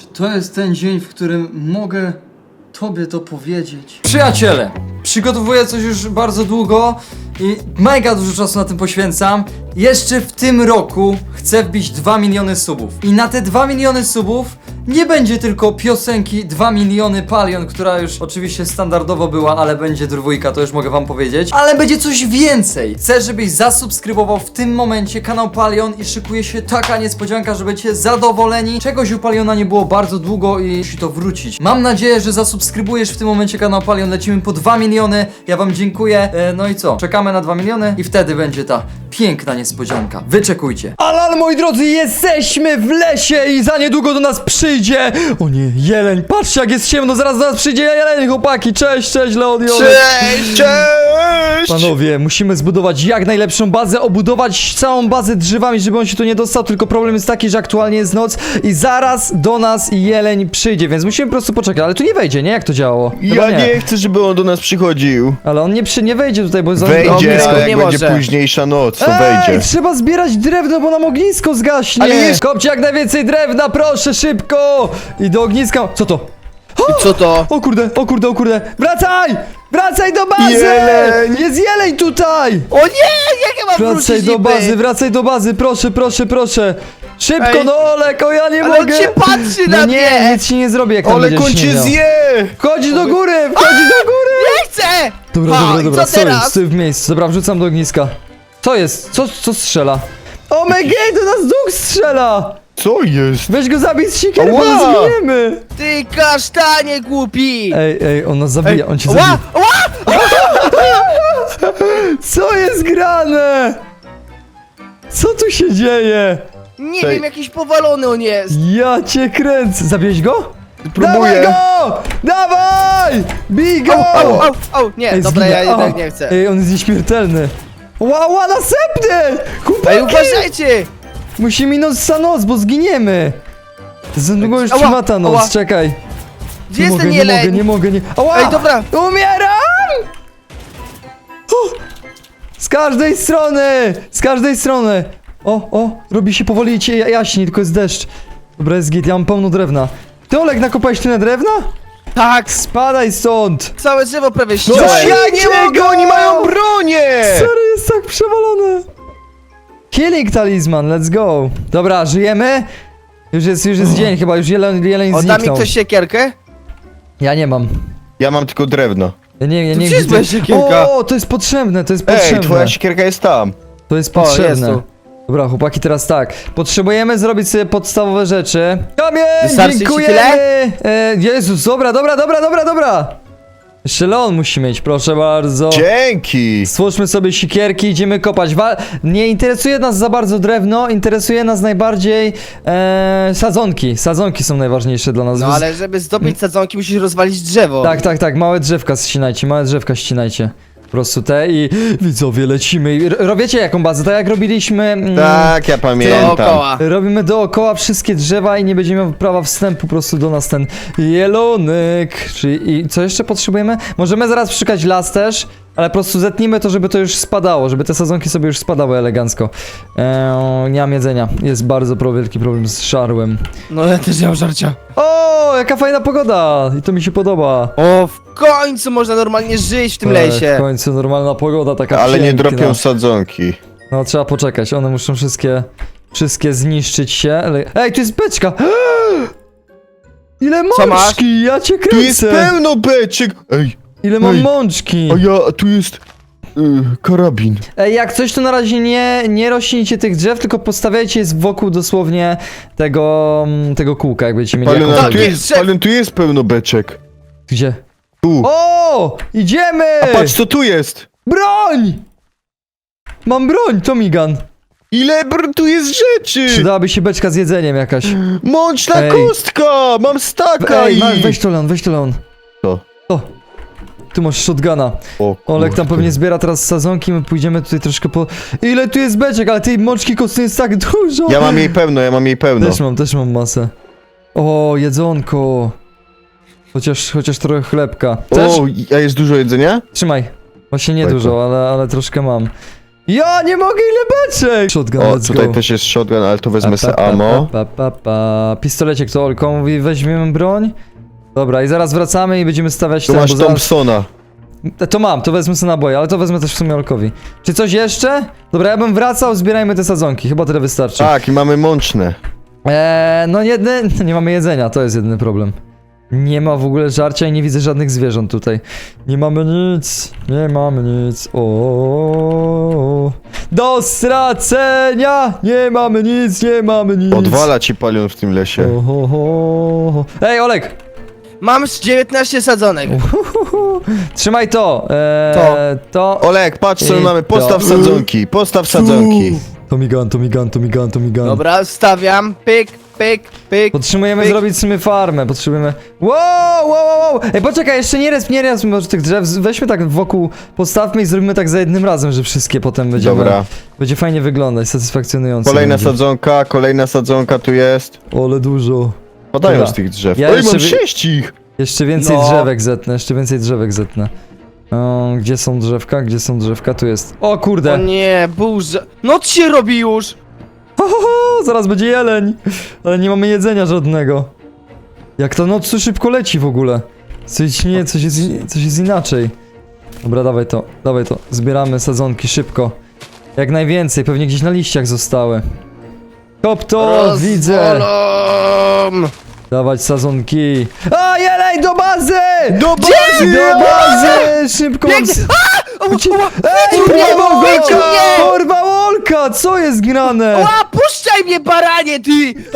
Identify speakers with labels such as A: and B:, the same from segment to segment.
A: Czy to jest ten dzień, w którym mogę tobie to powiedzieć?
B: Przyjaciele, przygotowuję coś już bardzo długo i mega dużo czasu na tym poświęcam. Jeszcze w tym roku chcę wbić 2 miliony subów. I na te 2 miliony subów nie będzie tylko piosenki 2 miliony Palion, która już oczywiście standardowo była, ale będzie dwójka, to już mogę wam powiedzieć. Ale będzie coś więcej. Chcę, żebyś zasubskrybował w tym momencie kanał Palion i szykuje się taka niespodzianka, że będziecie zadowoleni. Czegoś u Paliona nie było bardzo długo i musi to wrócić. Mam nadzieję, że zasubskrybujesz w tym momencie kanał Palion. Lecimy po 2 miliony. Ja wam dziękuję. E, no i co? Czekamy na 2 miliony i wtedy będzie ta piękna niespodzianka. Wyczekujcie.
C: Ale moi drodzy, jesteśmy w lesie i za niedługo do nas przyjdzie. O nie, jeleń, patrzcie jak jest ciemno, zaraz do nas przyjdzie jeleń, chłopaki. Cześć, cześć, Leon Olek.
D: Cześć, cześć!
C: Panowie, musimy zbudować jak najlepszą bazę, obudować całą bazę drzewami, żeby on się tu nie dostał, tylko problem jest taki, że aktualnie jest noc i zaraz do nas jeleń przyjdzie, więc musimy po prostu poczekać, ale tu nie wejdzie, nie? Jak to działało? Chyba
D: Ja nie chcę, żeby on do nas przychodził.
C: Ale on nie, przy, nie wejdzie tutaj, bo jest
D: Wejdzie,
C: ognisko.
D: ale jak
E: nie
D: będzie
E: może.
D: późniejsza noc, to
C: Ej,
D: wejdzie.
C: trzeba zbierać drewno, bo nam ognisko zgaśnie.
D: Ale jest-
C: Kopcie jak najwięcej drewna, proszę, szybko! I do ogniska... Co to?
E: I co to?
C: O kurde, o kurde, o kurde! Wracaj! Wracaj do bazy!
D: Jeleń!
C: Jest jeleń tutaj!
E: O nie! Jak ja mam
C: Wracaj
E: wrócić
C: do
E: niby?
C: bazy, wracaj do bazy, proszę, proszę, proszę! Szybko,
E: Ej.
C: no Olek, o ja nie
E: Ale on
C: mogę!
E: się patrzy
C: no
E: na
C: nie,
E: mnie!
C: nic ci nie zrobię, jak tam
D: Ale
C: będziesz
D: on cię
C: śmierdział.
D: zje!
C: Wchodź do góry, wchodź do góry!
E: Nie chcę!
C: Dobra,
E: A,
C: dobra,
E: i
C: dobra,
E: co teraz?
C: stój w miejscu, dobra, wrzucam do ogniska. Co jest? Co, co strzela? O my god, do nas duch strzela!
D: Co jest?
C: Weź go zabij z siekiery, bo
D: Ała!
C: zginiemy!
E: Ty kasztanie głupi!
C: Ej, ej, on nas zabija, on cię zabija.
E: Ła!
C: Co jest grane? Co tu się dzieje?
E: Nie
D: Ej.
E: wiem, jakiś powalony on jest!
C: Ja cię kręcę. Zabiłeś go? Dawaj
D: Próbuję.
C: go! Dawaj! Bij go!
E: Au, au, au! Nie,
C: Ej,
E: dobra,
C: zginę.
E: ja jednak
C: O,
E: nie chcę.
C: Ej, on jest nieśmiertelny. Ła, ła, następny!
E: Ej,
C: Chłopaki!
E: uważajcie!
C: Musi minąć za noc, bo zginiemy. Za długo już
E: Ała,
C: trwa ta noc,
E: ała.
C: czekaj.
E: Gdzie
C: nie
E: jest
C: mogę,
E: ten
C: nie mogę, nie mogę, nie... Ała!
E: Ej, dobra!
C: Umieram! O! Z każdej strony! Z każdej strony! O, o, robi się powoli cie- jaśniej, tylko jest deszcz. Dobra, jest git, ja mam pełno drewna. Ty Olek, nakopałeś tyle drewna?
E: Tak!
C: Spadaj stąd!
E: Całe drzewo prawie ściąłem!
C: Ja
D: nie mogę, oni mają bronię!
C: Sorry, jest tak przewalone. Killing talizman, let's go. Dobra, żyjemy? Już jest, już jest dzień chyba, już jeleń, jeleń
E: O, da mi
C: zniknął.
E: ktoś siekierkę?
C: Ja nie mam.
D: Ja mam tylko drewno.
C: Ja nie, ja
E: To
C: nie
E: gdzie jest moja siekierka?
C: O, to jest potrzebne, to jest
D: Ej,
C: potrzebne.
D: twoja siekierka jest tam.
C: To jest
E: O,
C: potrzebne.
E: jest tu.
C: Dobra, chłopaki, teraz tak. Potrzebujemy zrobić sobie podstawowe rzeczy. Kamień!
E: Wystarczy ci
C: Dziękujemy! E, Jezus, dobra, dobra, dobra, dobra, dobra! Jeszcze Leon musi mieć, proszę bardzo.
D: Dzięki!
C: Stwórzmy sobie sikierki, idziemy kopać. Wa nie interesuje nas za bardzo drewno, interesuje nas najbardziej e, sadzonki. Sadzonki są najważniejsze dla nas.
E: No ale żeby zdobyć sadzonki musisz rozwalić drzewo.
C: Tak, tak, tak, małe drzewka ścinajcie, małe drzewka ścinajcie. Po prostu te i widzowie lecimy. I jaką bazę? Tak jak robiliśmy. mm,
D: Tak, ja pamiętam.
E: Dookoła.
C: Robimy dookoła wszystkie drzewa i nie będziemy miał prawa wstępu po prostu do nas ten jelonek. Czyli i co jeszcze potrzebujemy? Możemy zaraz przykać las też, ale po prostu zetnijmy to, żeby to już spadało, żeby te sadzonki sobie już spadały elegancko. Eee, nie mam jedzenia. Jest bardzo pro, wielki problem z szarłem.
E: No ja też nie mam żarcia.
C: O, jaka fajna pogoda! I to mi się podoba.
E: O, w końcu można normalnie żyć w tym
C: Tak, W
E: lesie.
C: końcu normalna pogoda, taka
D: Ale nie
C: piękna.
D: dropią sadzonki.
C: No trzeba poczekać, one muszą wszystkie, wszystkie zniszczyć się. Ale... Ej, tu jest beczka! Ile
E: Co masz?
C: mączki, ja cię
D: Tu jest
C: kręcę!
D: pełno beczek! Ej,
C: Ile mam
D: Ej.
C: mączki!
D: a ja, a tu jest... y, karabin.
C: Ej, jak coś to na razie nie, nie rośnijcie tych drzew, tylko postawiajcie je wokół dosłownie tego, mm, tego kółka, jak będziecie mieli jakąś...
D: a tu jest,
E: drzew.
D: Palion, tu jest pełno beczek.
C: Gdzie?
D: Tu.
C: O! Idziemy!
D: A patrz co tu jest!
C: Broń! Mam broń, Tomigan!
D: Ile br tu jest rzeczy!
C: Przydałaby się beczka z jedzeniem jakaś.
D: Mączna
C: Ej.
D: kostka! Mam staka
C: Ej,
D: i...
C: masz, weź to Leon, weź to Leon.
D: Co?
C: O, tu masz shotguna.
D: O,
C: Olek tam
D: kurde.
C: pewnie zbiera teraz sadzonki, my pójdziemy tutaj troszkę po... Ile tu jest beczek, ale tej mączki kostnej jest tak dużo!
D: Ja mam jej pełno, ja mam jej pełno.
C: Też mam, też mam masę. O, jedzonko. Chociaż, chociaż trochę chlebka. Też?
D: O, a jest dużo jedzenia?
C: Trzymaj. Właśnie nie
D: Oj,
C: dużo,
D: to-
C: ale, ale troszkę mam. Ja nie mogę, ile beczek! Shotgun,
D: O,
C: let's
D: tutaj
C: go.
D: też jest shotgun, ale tu wezmę se
C: pa,
D: ammo.
C: Pa, pa, pa, pa. Pistoleciek to Olko mówi, weźmiemy broń. Dobra, i zaraz wracamy i będziemy stawiać
D: Tu
C: ten,
D: masz
C: bo zaraz...
D: Thompsona.
C: To mam, to wezmę sobie naboje, ale to wezmę też w sumie Olkowi. Czy coś jeszcze? Dobra, ja bym wracał, zbierajmy te sadzonki, chyba tyle wystarczy.
D: Tak, i mamy mączne.
C: Eee, no jedny, nie mamy jedzenia, to jest jedyny problem. Nie ma w ogóle żarcia i nie widzę żadnych zwierząt tutaj. Nie mamy nic, nie mamy nic. O, do stracenia! Nie mamy nic, nie mamy nic.
D: Odwala ci palion w tym lesie.
C: Ohoho. Ej, Olek!
E: Mam z 19 sadzonek.
C: Uhuhu. Trzymaj to. Eee,
E: To.
C: to.
D: Olek, patrz co
C: I
D: my mamy.
C: to.
D: Postaw sadzonki, postaw sadzonki.
C: To migan, to migan, to migan, to migan.
E: Dobra, stawiam. Pyk, pyk, pyk.
C: Potrzebujemy
E: Pyk.
C: zrobić sobie farmę, potrzebujemy... Wow, wow, wow, wow! Ej, poczekaj, jeszcze nie raz, nie raz może tych drzew, weźmy tak wokół, postawmy i zrobimy tak za jednym razem, że wszystkie potem będziemy...
D: Dobra.
C: Będzie fajnie wyglądać, satysfakcjonująco
D: Kolejna
C: będzie.
D: sadzonka, kolejna sadzonka tu jest.
C: Ole dużo.
D: Padają
C: Dobra.
D: z tych drzew.
C: Ja
D: Oj,
C: jeszcze
D: mam
C: wy-
D: sześć ich!
C: Jeszcze więcej
E: No.
C: drzewek zetnę, jeszcze więcej drzewek zetnę. O, gdzie są drzewka, gdzie są drzewka? Tu jest. O
E: O
C: kurde!
E: nie, burza. No co się robi już?
C: Ho, ho, ho, zaraz będzie jeleń! Ale nie mamy jedzenia żadnego. Jak ta noc szybko leci w ogóle. Coś nie, coś jest, coś jest inaczej. Dobra, dawaj to, dawaj to. Zbieramy sadzonki szybko. Jak najwięcej, pewnie gdzieś na liściach zostały. Kop to, widzę! Dawać sadzonki. A, jeleń do bazy!
D: Do bazy!
C: Do bazy! Szybko! Ucie...
E: Ła,
C: Ej,
E: Biegnie!
C: porwał go!
E: Biegnie!
C: Porwał Olka! Co jest grane?
E: Ła, puszczaj mnie, baranie, ty!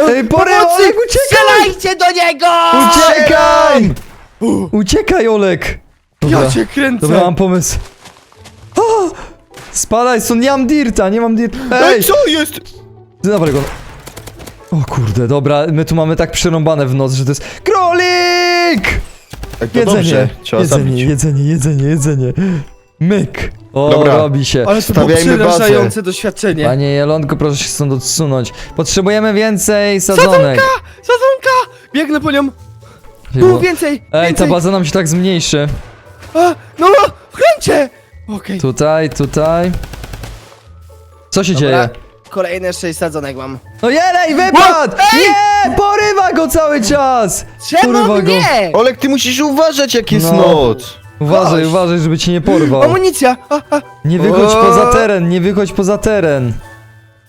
C: Ej, porwał,
E: Pomocy!
C: Olek, uciekaj!
E: Strzelajcie do niego!
C: Uciekaj! Uciekaj, Olek! Dobra,
E: Ja cię kręcę.
C: dobra mam pomysł. O! Spadaj stąd, nie mam dirta, nie mam dirta. Ej!
D: Ej, co jest?
C: Dawaj go. O kurde, dobra, my tu mamy tak przerąbane w noc, że to jest... KRÓLIK!
D: Ej, to
C: Jedzenie,
D: dobrze, trzeba
C: jedzenie,
D: zabić.
C: jedzenie, jedzenie, jedzenie. Myk. O,
D: Dobra.
C: robi się.
E: Ale to było
D: Stawiajmy bazę.
E: przerażające doświadczenie.
C: Panie Jelonko, proszę się stąd odsunąć. Potrzebujemy więcej sadzonek.
E: Sadzonka! Biegnę po nią. Tu więcej,
C: Ej, ta
E: więcej.
C: baza nam się tak zmniejszy.
E: A, no, no! Okej.
C: Tutaj, tutaj. Co się
E: Dobra,
C: dzieje?
E: Kolejne sześć sadzonek mam.
C: No jelej, wypadł! Nie! Porywa go cały czas!
E: Czemu
C: Porwa go.
E: mnie?
D: Olek, ty musisz uważać jak jest
C: No.
D: noc.
C: Uważaj, uważaj, żeby cię nie porwał.
E: Amunicja! A, a.
C: Nie wychodź
E: O.
C: poza teren, nie wychodź poza teren.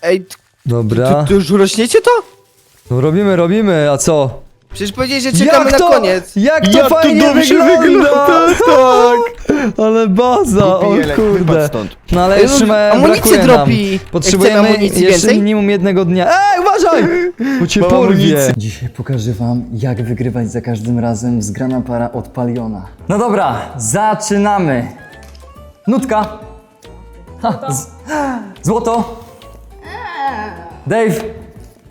E: Ej,
C: Dobra.
E: tu, tu już rośniecie to?
C: No robimy, robimy, a co?
E: Przecież powiedzieli, że czekamy na koniec.
C: jak to
D: Jak to
C: fajnie
D: dobrze
C: wygląda!
D: wygląda, tak.
C: Ale baza, o kurde.
D: stąd.
C: No ale
E: Ej,
C: jeszcze
E: no,
C: ma,
E: amunicję
C: brakuje nam.
E: dropi.
C: Potrzebujemy
E: Chcemy amunicji
C: jeszcze
E: więcej?
C: minimum jednego dnia. Ej, uważaj! Bo cię
D: Mam
C: porwie.
D: amunicję.
A: Dzisiaj pokażę wam, jak wygrywać za każdym razem zgrana para od Paliona.
B: No dobra, zaczynamy. Nutka. Ha, z, złoto. Dave.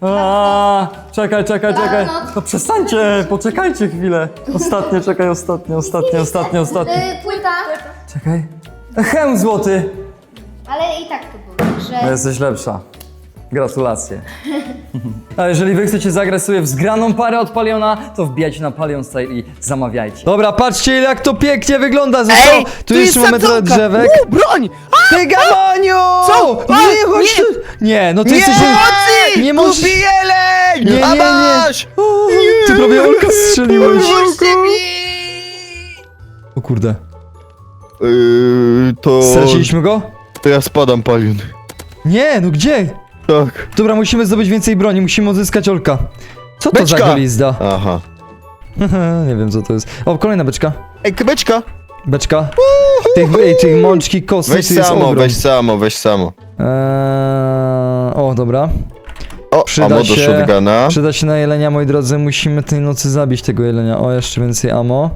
B: A, czekaj, czekaj, czekaj. No przestańcie, poczekajcie chwilę. Ostatnie, czekaj, ostatnie, ostatnie, ostatnie, ostatnie.
F: Y, Płyta,
B: Czekaj. Chem złoty.
F: ale i tak to było,
B: No
F: że...
B: jesteś lepsza. Gratulacje. A jeżeli wy chcecie zagrać sobie w zgraną parę od Paliona, to wbijajcie na Palion Style i zamawiajcie.
C: Dobra, patrzcie jak to pięknie wygląda. Zostało,
E: Ej,
C: tu jeszcze mamy trochę
E: sadzonka.
C: drzewek.
E: U, broń! A,
C: Ty gamoniu!
E: Co? A,
C: Nie, chodź
E: nie.
C: tu! Nie, no ty
D: Nie,
C: jesteś... Nie możesz...
D: Głupi jeleń!
C: Nie, nie, nie. O, Ty prawie Olka strzeliłeś.
E: Puśćcie mi!
C: O kurde.
D: Yy, to...
C: Straciliśmy go?
D: To ja spadam, palion.
C: Nie, no gdzie?
D: Tak.
C: Dobra, musimy zdobyć więcej broni, musimy odzyskać Olka. Co to za
D: Beczka.
C: glizda?
D: Aha.
C: nie wiem co to jest. O, kolejna beczka.
D: Ej, kybeczka!
C: Beczka. Tych, ej, tych mączki kostnej
D: Weź
C: jest
D: samo,
C: ogrom.
D: weź samo, weź samo.
C: Eee, o, dobra.
D: O,
C: Przyda
D: amo do
C: się-
D: shotguna.
C: Przyda się na jelenia, moi drodzy. Musimy tej nocy zabić tego jelenia. O, jeszcze więcej ammo.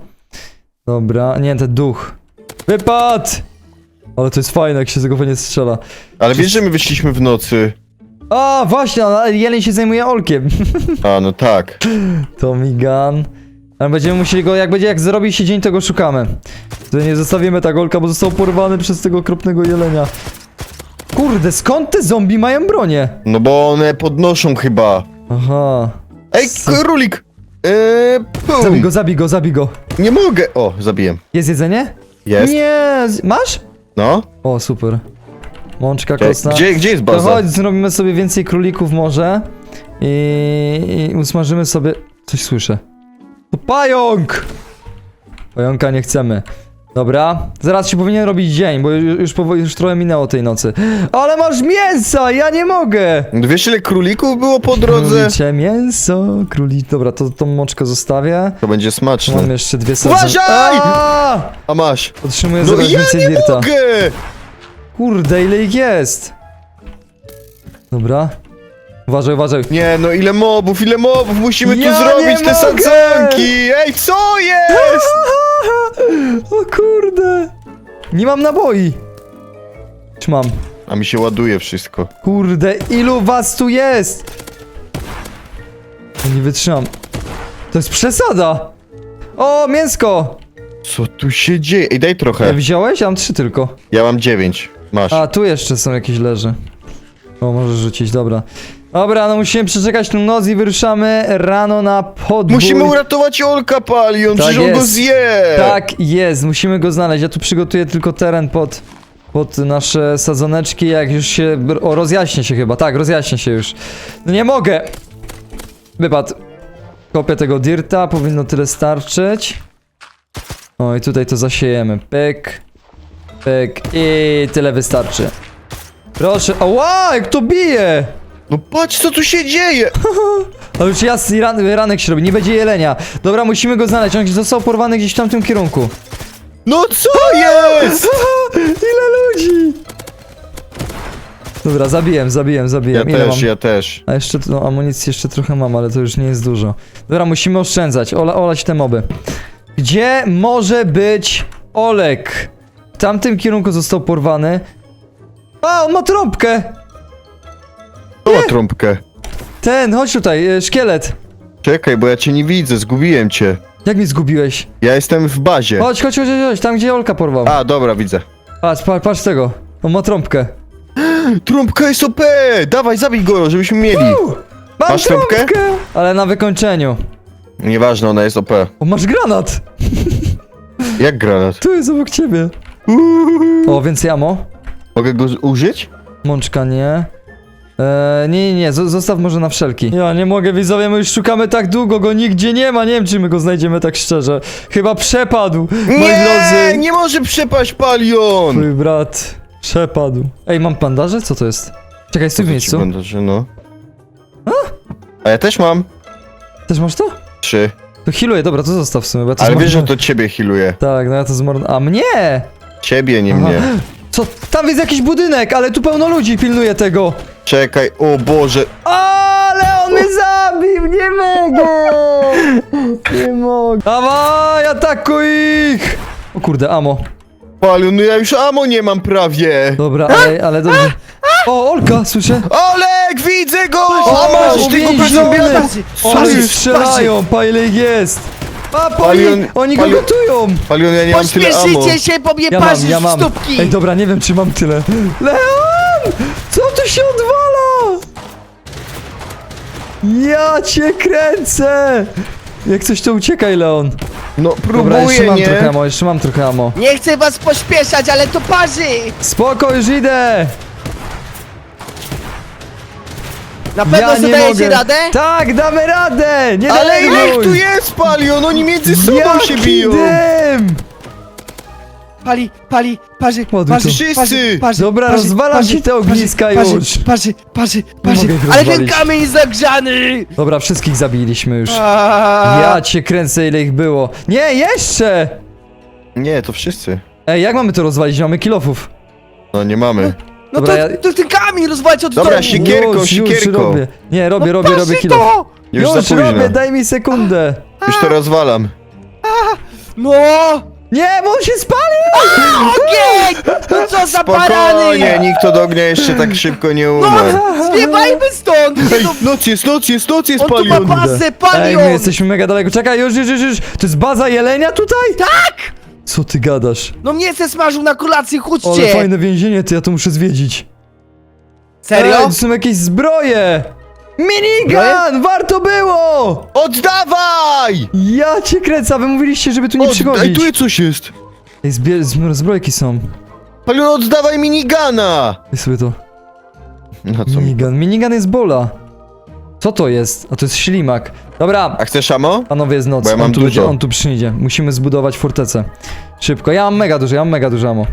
C: Dobra, nie, ten duch. Wypad! Ale to jest fajne, jak się z tego fajnie strzela.
D: Ale wiesz, że my wyszliśmy w nocy.
C: A, właśnie, ale jeleń się zajmuje olkiem.
D: A, no tak.
C: Tommy Gun. Ale będziemy musieli go, jak będzie, jak zrobi się dzień, to go szukamy. Tutaj nie zostawimy tak olka, bo został porwany przez tego okropnego jelenia. Kurde, skąd te zombie mają bronię?
D: No bo one podnoszą chyba.
C: Aha.
D: Ej, królik! Eee,
C: Zabij
D: pum.
C: go, zabij go, zabij go.
D: Nie mogę! O, zabiłem.
C: Jest jedzenie?
D: Jest?
C: Nie, z- masz?
D: No?
C: O, super. Mączka kostna.
D: Gdzie, gdzie jest
C: To
D: baza?
C: chodź, zrobimy sobie więcej królików może. I, i usmażymy sobie... Coś słyszę. To pająk! Pająka nie chcemy. Dobra, zaraz się powinien robić dzień, bo już, już, powo- już trochę minęło tej nocy. Ale masz mięsa, ja nie mogę!
D: Wiesz ile królików było po drodze?
C: Królicze mięso, króli... Dobra, to tą moczkę zostawię.
D: To będzie
C: Mam
D: smaczne.
C: jeszcze dwie sadzone.
D: Uważaj!
C: A!
D: Masz.
C: Otrzymuję
D: No
C: zaraz
D: ja
C: więcej
D: nie
C: dirta.
D: mogę!
C: Kurde, ile ich jest? Dobra. Uważaj, uważaj.
D: Nie, no ile mobów, ile mobów, musimy
C: Ja
D: tu zrobić
C: nie
D: te
C: mogę!
D: sadzonki! Ej, co jest?
C: O kurde! Nie mam naboi! Czy mam?
D: A mi się ładuje wszystko.
C: Kurde, ilu was tu jest? Ja Nie wytrzymam. To jest przesada! O, mięsko!
D: Co tu się dzieje? Ej, daj
C: Ja
D: trochę.
C: wziąłeś? Ja mam trzy tylko.
D: Ja mam dziewięć. Masz.
C: A, tu jeszcze są jakieś leży. O, możesz rzucić, dobra. Dobra, no musimy przeczekać tą noc i wyruszamy rano na podwój.
D: Musimy uratować Olka Palion,
C: Tak
D: przecież on go
C: jest.
D: zje!
C: Tak, jest, musimy go znaleźć. Ja tu przygotuję tylko teren pod, pod nasze sadzoneczki, jak już się... O, rozjaśnię się chyba, tak, rozjaśnię się już. No nie mogę! Wypadł. Kopię tego dirta, powinno tyle starczyć. O, i tutaj to zasiejemy. Pyk, pyk i tyle wystarczy. Proszę, ała, jak to bije!
D: No patrz co tu się dzieje!
C: Ale już jasny ran, ranek się robi, nie będzie jelenia. Dobra, musimy go znaleźć, on został porwany gdzieś w tamtym kierunku.
D: No co jest?
C: Ile ludzi! Dobra, zabiłem, zabiłem,
D: Ja
C: zabiłem. Ile
D: też,
C: mam?
D: ja też.
C: A jeszcze, no amunicji jeszcze trochę mam, ale to już nie jest dużo. Dobra, musimy oszczędzać, Ola, olać te moby. Gdzie może być Olek? W tamtym kierunku został porwany. A, on ma trąbkę!
D: Ma trąbkę.
C: Ten, chodź tutaj, e, szkielet.
D: Czekaj, bo ja cię nie widzę, zgubiłem cię.
C: Jak mnie zgubiłeś?
D: Ja jestem w bazie.
C: Chodź, chodź, chodź, chodź, tam gdzie Olka porwał.
D: A, dobra, widzę.
C: Patrz, patrz, patrz tego. On ma trąbkę.
D: Trąbka jest OP! Dawaj, zabij go, żebyśmy mieli.
C: Mam
D: Masz trąbkę?
C: trąbkę! Ale na wykończeniu.
D: Nieważne, ona jest OP.
C: O, masz granat!
D: Jak granat?
C: Tu jest obok ciebie. O, więcej amo.
D: Mogę go z- użyć?
C: Mączka nie. Eee, nie, nie, nie, zo- zostaw może na wszelki. Ja nie mogę, widzowie, my już szukamy tak długo, go nigdzie nie ma, nie wiem czy my go znajdziemy tak szczerze. Chyba przepadł, moi drodzy.
D: nie może przepaść Palion!
C: Mój brat przepadł. Ej, mam bandaże? Co to jest? Czekaj, stój w miejscu.
D: Bandaże, no. A ja też mam.
C: Też masz to?
D: Trzy.
C: To healuję, dobra, to zostaw w sumie, bo ja to
D: Ale wiesz, że
C: zmarnowałem.
D: to ciebie healuje.
C: Tak, no ja to zmarnowałem. A mnie!
D: Ciebie, nie mnie.
C: Co? Tam jest jakiś budynek, ale tu pełno ludzi pilnuje tego.
D: Czekaj, o Boże.
C: Ale on mnie zabił! Nie mogę! Nie mogę. Dawaj, atakuj ich! O kurde, amo.
D: Palion, no ja już amo nie mam prawie.
C: Dobra, ale, ale dobrze. O, Olka, słyszę.
D: Olek, widzę go!
C: O,
D: masz zombiaka!
C: One ich strzelają, pa ile ich jest! A, po
D: Palion-
C: oni, go
D: Palion-
C: gotują!
D: Palion, ja nie mam tyle.
E: Pośpieszycie się, bo mnie
C: Ja mam,
E: parzysz
C: ja
E: w stópki!
C: Ej, dobra, nie wiem czy mam tyle. Leon! Co tu się odwala? Ja cię kręcę! Jak coś to uciekaj, Leon.
D: No
C: Dobra, jeszcze
D: próbuję,
C: mam
D: nie?
C: trochę amo, jeszcze mam trochę amo.
E: Nie chcę was pośpieszać, ale to parzy!
C: Spoko, już idę!
E: Na pewno
C: Ja
E: sobie
C: nie
E: dajecie
C: mogę.
E: radę?
C: Tak, damy radę! Nie
D: Ale ile ich tu jest, Palion? Oni między sobą
C: Jaki
D: się biją.
C: dym!
E: Pali, pali, parzy,
C: Ładuj
E: parzy,
C: to.
D: Wszyscy.
E: parzy, parzy,
C: Dobra,
E: parzy,
C: rozwalam
E: parzy,
C: ci te ogniska
E: parzy,
C: już.
E: Parzy, parzy, parzy,
C: mogę
E: parzy,
C: ich
E: ale ten
C: rozwalić.
E: kamień jest zagrzany!
C: Dobra, wszystkich zabiliśmy już.
E: Aaaa.
C: Ja cię kręcę, ile ich było. Nie, jeszcze!
D: Nie, to wszyscy.
C: Ej, jak mamy to rozwalić? Mamy kilofów.
D: No nie mamy.
E: No
C: Dobra,
E: to,
C: ja-
E: to ten kamień rozwalać od
D: Dobra,
E: dołu!
D: sieki- Siekierką,
C: już, już
D: siekierką.
C: robię. Nie, robię,
E: no
C: robię,
E: parzy
C: robię kilof.
E: to!
D: Już,
C: Już
D: za późno.
C: robię, daj mi sekundę.
D: Już to rozwalam.
E: No!
C: Nie, bo on się spalił!
E: Ogień! No co za barany!
D: Spokojnie, nikt od ognia jeszcze tak szybko nie
E: No,
D: umarł.
E: zwiewajmy stąd!
D: Ej, noc jest, noc jest, noc jest,
E: On tu ma
D: Palion.
E: bazę,
C: Ej,
E: palion!
C: my jesteśmy mega daleko. Czekaj, już, już, już, już. To jest baza jelenia tutaj?
E: Tak!
C: Co ty gadasz?
E: No mnie se smażył na kolację,
C: Ale
E: chodźcie!
C: fajne więzienie, ty, ja to muszę zwiedzić.
E: Serio?
C: Ej, to są jakieś zbroje! Minigun! Warto było!
D: Oddawaj!
C: Ja cię kręcę, a wy mówiliście, żeby tu nie
D: Oddaj,
C: przychodzić.
D: tu coś jest.
C: Ej, zbie- zbrojki są.
D: Palion, oddawaj minigana!
C: Daj sobie to.
D: No co mi?
C: Minigun. Minigun jest bola. Co to jest? A to jest ślimak. Dobra,
D: A chcesz amo?
C: panowie jest noc.
D: Bo ja
C: on,
D: mam
C: tu
D: dużo.
C: Będzie, on tu przyjdzie. Musimy zbudować fortecę. Szybko. Ja mam mega dużo, ja mam mega dużo amo.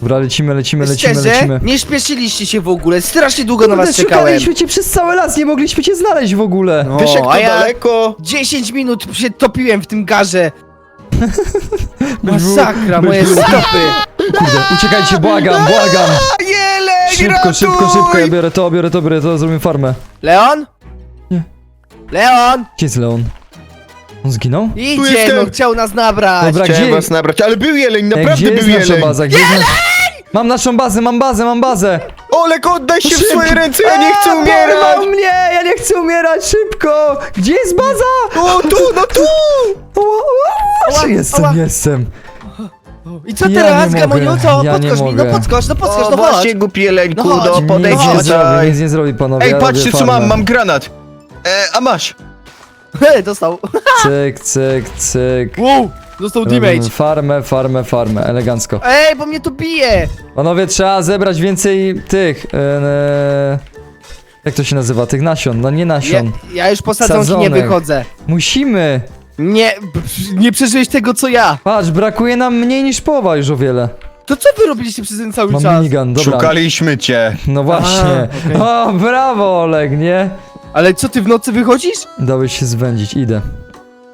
C: Dobra, lecimy, lecimy, lecimy,
E: Szczerze,
C: lecimy.
E: nie śpieszyliście się w ogóle. Strasznie długo na was czekałem.
C: szukaliśmy cię przez cały las, nie mogliśmy cię znaleźć w ogóle.
E: No,
D: Wiesz jak to
E: a ja
D: daleko?
E: 10 minut się topiłem w tym garze. Masakra, moje stopy.
C: Kurde, uciekajcie, błagam, błagam.
D: A jeleń,
C: Szybko, szybko, szybko, ja biorę to, biorę to, biorę to, zrobimy farmę.
E: Leon? Leon?
C: Gdzie jest Leon? On zginął?
E: Idzie,
D: jestem.
E: no chciał nas nabrać.
C: Dobra,
D: Chciałem
C: gdzie-
D: was nabrać, ale był jeleń,
C: Ej,
D: naprawdę
C: gdzie jest
D: był
C: nasza
D: jeleń!
C: baza? Gdzie jest nasz... Mam naszą bazę, mam bazę, mam bazę!
D: Olek, oddaj się w
C: Szybko.
D: swoje ręce, ja nie chcę
C: A,
D: umierać!
C: porwał mnie, ja nie chcę umierać, szybko! Gdzie jest baza?
D: O, tu, no tu!
E: Ała,
C: jestem,
E: ała.
C: jestem.
E: I co
C: Ja
E: teraz,
C: nie
E: Gamoniu?
C: mogę,
E: Co?
C: ja nie
E: podskocz mi, no
C: mogę.
E: podskocz, no podskocz,
D: O,
E: no chodź.
D: właśnie, głupi jeleńku,
E: No chodź.
D: no podejdź
C: Nic nie zrobi,
D: tutaj.
C: nic nie zrobi, panowie.
D: Ej,
C: ja
D: patrzcie co mam, mam granat! E, a masz!
E: Dostał.
C: Cyk, cyk, cyk.
E: Wow, dostał
C: Robimy
E: damage.
C: Farmę, farmę, farmę, elegancko.
E: Ej, bo mnie to bije.
C: Panowie, trzeba zebrać więcej tych... E, jak to się nazywa? Tych nasion, no nie
E: Ja,
C: nasion.
E: ja już po sadzonki nie
C: Sadzonek.
E: wychodzę.
C: Musimy!
E: Nie, b- nie przeżyłeś tego co ja.
C: Patrz, brakuje nam mniej niż połowa już o wiele.
E: To co wy robiliście przez ten cały
C: Mam
E: czas?
C: minigun, dobra.
D: Szukaliśmy cię!
C: No właśnie.
E: A,
C: O, brawo Oleg, nie?
E: Ale co, ty w nocy wychodzisz?
C: Dałeś się zwędzić, idę.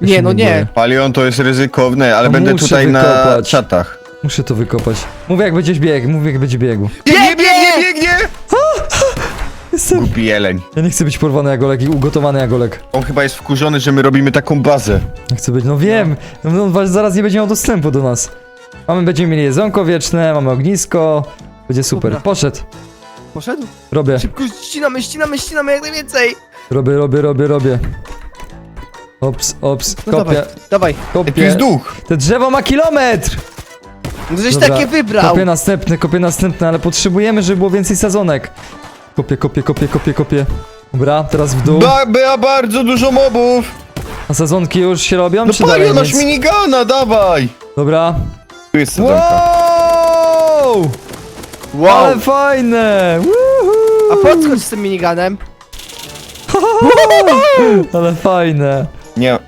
C: Ja
E: Nie,
C: się
E: no nie.
C: boję.
D: Palion to jest ryzykowne, ale
C: No
D: będę
C: muszę
D: tutaj na
C: wykopać.
D: czatach.
C: Muszę to wykopać. Mów jak będziesz biegł, mów jak będzie biegł.
D: Biegnie, biegnie, biegnie!
C: Jestem...
D: Głupi jeleń.
C: Ja nie chcę być porwany jak Oleg i ugotowany jak Oleg.
D: On chyba jest wkurzony, że my robimy taką bazę.
C: Nie chcę być, no wiem. No, no, zaraz nie będzie miał dostępu do nas. Mamy, będziemy mieli jedzonko wieczne, mamy ognisko. Będzie super.
E: Dobra.
C: Poszedł.
E: Poszedł?
C: Robię,
E: Szybko ścinamy, ścinamy, ścinamy jak najwięcej.
C: robię, robię, robię, robię. Ops, ops,
E: No
C: kopię,
E: dawaj, dawaj.
D: Tu jest duch!
C: Te drzewo ma kilometr!
E: No żeś
C: Dobra,
E: takie wybrał.
C: Kopię następne, kopię następne, ale potrzebujemy, żeby było więcej sadzonek. Kopię, kopię, kopię, kopię, kopię. Dobra, teraz w dół.
D: Ba, bardzo dużo mobów!
C: A sadzonki już się robią,
D: No
C: czy dalej
D: Palion, masz
C: nic?
D: minigana, dawaj!
C: Dobra.
D: Tu jest sadzonka.
C: Wow!
E: Wow.
C: Ale fajne! Woohoo!
E: A podskocz z tym miniganem.
C: Ale fajne.
D: Nie,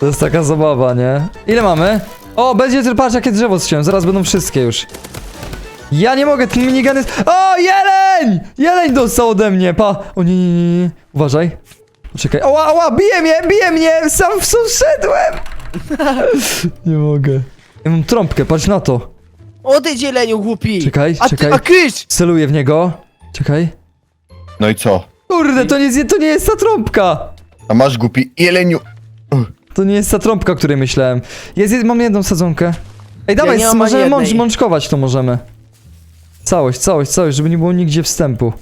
C: To jest taka zabawa, nie? Ile mamy? O, będzie tylko patrz jakie drzewo strzałem, zaraz będą wszystkie już. Ja nie mogę, ten minigun jest... O, jeleń! Jeleń dostał ode mnie, pa! O nie, nie, nie, nie. Uważaj. Poczekaj. Ała, ała, bije mnie, bije mnie! Sam w szedłem! nie mogę. Ja mam trąbkę, patrz na to.
E: Odejdź jeleniu, głupi.
C: Czekaj,
E: a ty,
C: czekaj.
E: A kysz!
C: Celuję w niego. Czekaj.
D: no i co?
C: Kurde, to nie, jest, to nie jest ta trąbka!
D: A masz głupi jeleniu.
C: To nie jest ta trąbka, o której myślałem. Jest, jest mam jedną sadzonkę. Ej, dawaj,
E: nie mam
C: możemy
E: ani
C: mącz,
E: jednej.
C: mączkować to możemy. Całość, całość, całość, żeby nie było nigdzie wstępu.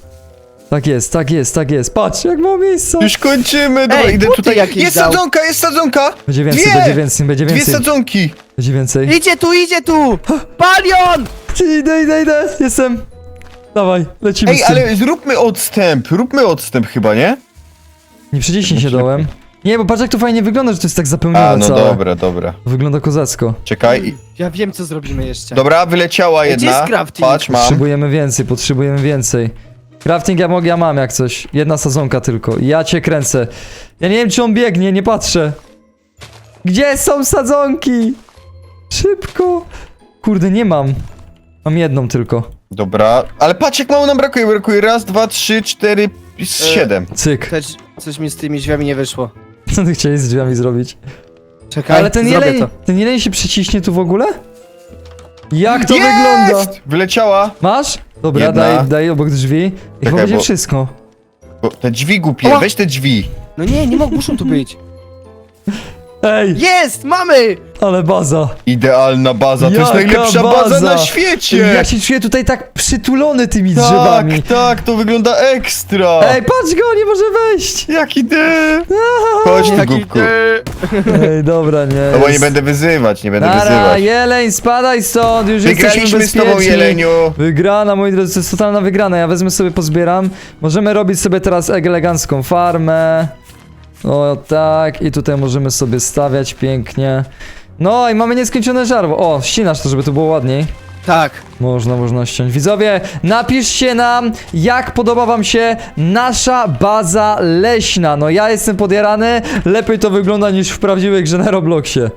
C: Tak jest, tak jest, tak jest. Patrz, jak mało miejsca.
D: Już kończymy, dobra,
E: Ej,
D: idę
E: buty
D: tutaj.
E: jakieś
D: Jest
E: dał.
D: sadzonka, jest sadzonka!
C: Będzie więcej,
D: Dwie!
C: będzie więcej, będzie
D: Dwie
C: więcej.
D: sadzonki!
C: Będzie więcej.
E: Idzie tu, idzie tu! Palion!
C: Idę, idę, idę, jestem. Dawaj, lecimy
D: Ej,
C: z tym.
D: ale zróbmy odstęp, róbmy odstęp chyba, nie?
C: Nie przyciśnij się dołem. Nie, bo patrz jak to fajnie wygląda, że to jest tak zapełnione
D: A, no
C: całe.
D: dobra, dobra.
C: Wygląda kozacko.
D: Czekaj.
E: Ja wiem co zrobimy jeszcze.
D: Dobra, wyleciała
E: gdzie
D: jedna.
E: jest crafting?
D: Patrz, mam.
C: Potrzebujemy więcej, potrzebujemy więcej. Crafting ja mogę, ja mam jak coś. Jedna sadzonka tylko. Ja cię kręcę. Ja nie wiem czy on biegnie, nie patrzę. Gdzie są sadzonki? Szybko. Kurde, nie mam. Mam jedną tylko.
D: Dobra, ale patrz jak mało nam brakuje, brakuje raz, dwa, trzy, cztery,
E: E,
D: siedem.
C: Cyk.
E: Też coś mi z tymi drzwiami nie wyszło.
C: Co ty chciałeś z drzwiami zrobić?
E: Czekaj,
C: Ale ten
E: zrobię
C: jeleń,
E: to.
C: ten jeleń się przyciśnie tu w ogóle? Jak to
D: Jest!
C: wygląda?
D: Wyleciała.
C: Masz? Dobra,
D: Jedna.
C: daj, daj obok drzwi. I chyba
D: Czekaj,
C: będzie
D: bo-
C: wszystko.
D: Bo te drzwi głupie,
E: Ała!
D: weź te drzwi.
E: No nie, nie mogą, muszą tu być.
C: Ej,
E: Jest! Mamy!
C: ale baza.
D: Idealna baza, to jest
C: Jaka
D: najlepsza baza,
C: baza!
D: na świecie!
C: Ja się czuję tutaj tak przytulony tymi
D: tak,
C: drzewami.
D: tak, to wygląda ekstra!
C: Ej, patrz go, nie może wejść!
D: Jaki ty! Chodź tu,
E: Jaki
D: głupku.
E: ty-
C: Ej, dobra, nie.
D: No bo nie
C: jest.
D: będę wyzywać, nie będę
C: Nara,
D: wyzywać.
C: jeleń, spadaj stąd, już jesteśmy
D: Wygraliśmy z tobą. Jeleniu!
C: Wygrana, moi drodzy, to jest totalna wygrana. Ja wezmę sobie, pozbieram. Możemy robić sobie teraz elegancką farmę. O, tak. I tutaj możemy sobie stawiać pięknie. No i mamy nieskończone żarło. O, ścinasz to, żeby to było ładniej.
E: Tak.
C: Można, można ściąć. Widzowie, napiszcie nam, jak podoba wam się nasza baza leśna. No ja jestem podjarany, lepiej to wygląda niż w prawdziwej grze na Robloxie.